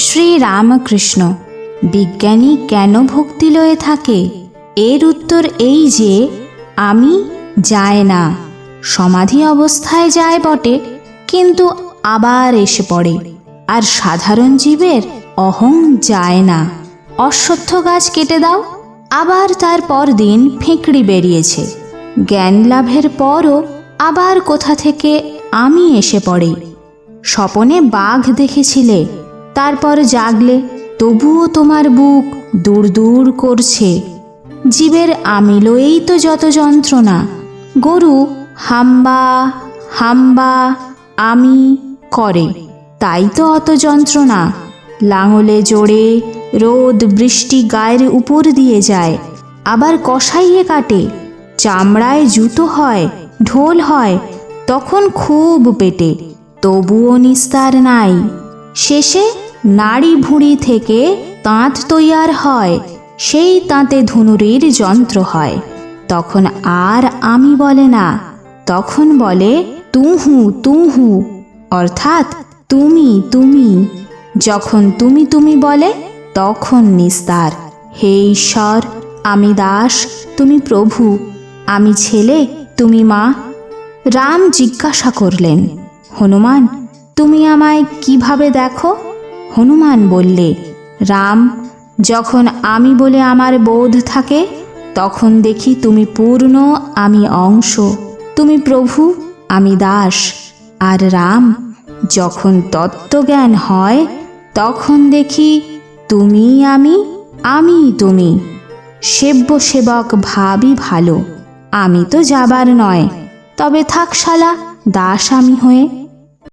শ্রী রামকৃষ্ণ বিজ্ঞানী কেন ভক্তি লয়ে থাকে? এর উত্তর এই যে, আমি যায় না। সমাধি অবস্থায় যায় বটে, কিন্তু আবার এসে পড়ে। আর সাধারণ জীবের অহং যায় না। অশ্বত্থ গাছ কেটে দাও, আবার তার পরদিন ফেঁকড়ি বেরিয়েছে। জ্ঞান লাভের পরও আবার কোথা থেকে আমি এসে পড়ে। স্বপনে বাঘ দেখেছিলে তারপর জাগলে, তবুও তোমার বুক দূর দূর করছে। জীবের আমিলয়েই তো যত যন্ত্রণা। গরু হাম্বা হাম্বা, আমি করে, তাই তো অত যন্ত্রণা। লাঙলে জোরে রোদ বৃষ্টি গায়ের উপর দিয়ে যায়, আবার কষাইয়ে কাটে। চামড়ায় জুতো হয়, ঢোল হয়, তখন খুব পেটে, তবুও নিস্তার নাই। শেষে নাড়ি ভুঁড়ি থেকে তাঁত তৈয়ার হয়, সেই তাঁতে ধনুরির যন্ত্র হয়। তখন আর আমি বলে না, তখন বলে তুহু তুহু, অর্থাৎ তুমি তুমি। যখন তুমি তুমি বলে, তখন নিস্তার। হে ঈশ্বর, আমি দাস, তুমি প্রভু, আমি ছেলে, তুমি মা। রাম জিজ্ঞাসা করলেন, হনুমান, তুমি আমায় কীভাবে দেখো? হনুমান বললে, রাম, যখন আমি বলে আমার বোধ থাকে, তখন দেখি তুমি পূর্ণ, আমি অংশ। তুমি প্রভু, আমি দাস। আর রাম, যখন তত্ত্বজ্ঞান হয়, তখন দেখি তুমি আমি আমি তুমি। সেব্য সেবক ভাবই ভালো, আমি তো যাবার নয়। তবে থাক শালা দাস আমি হয়ে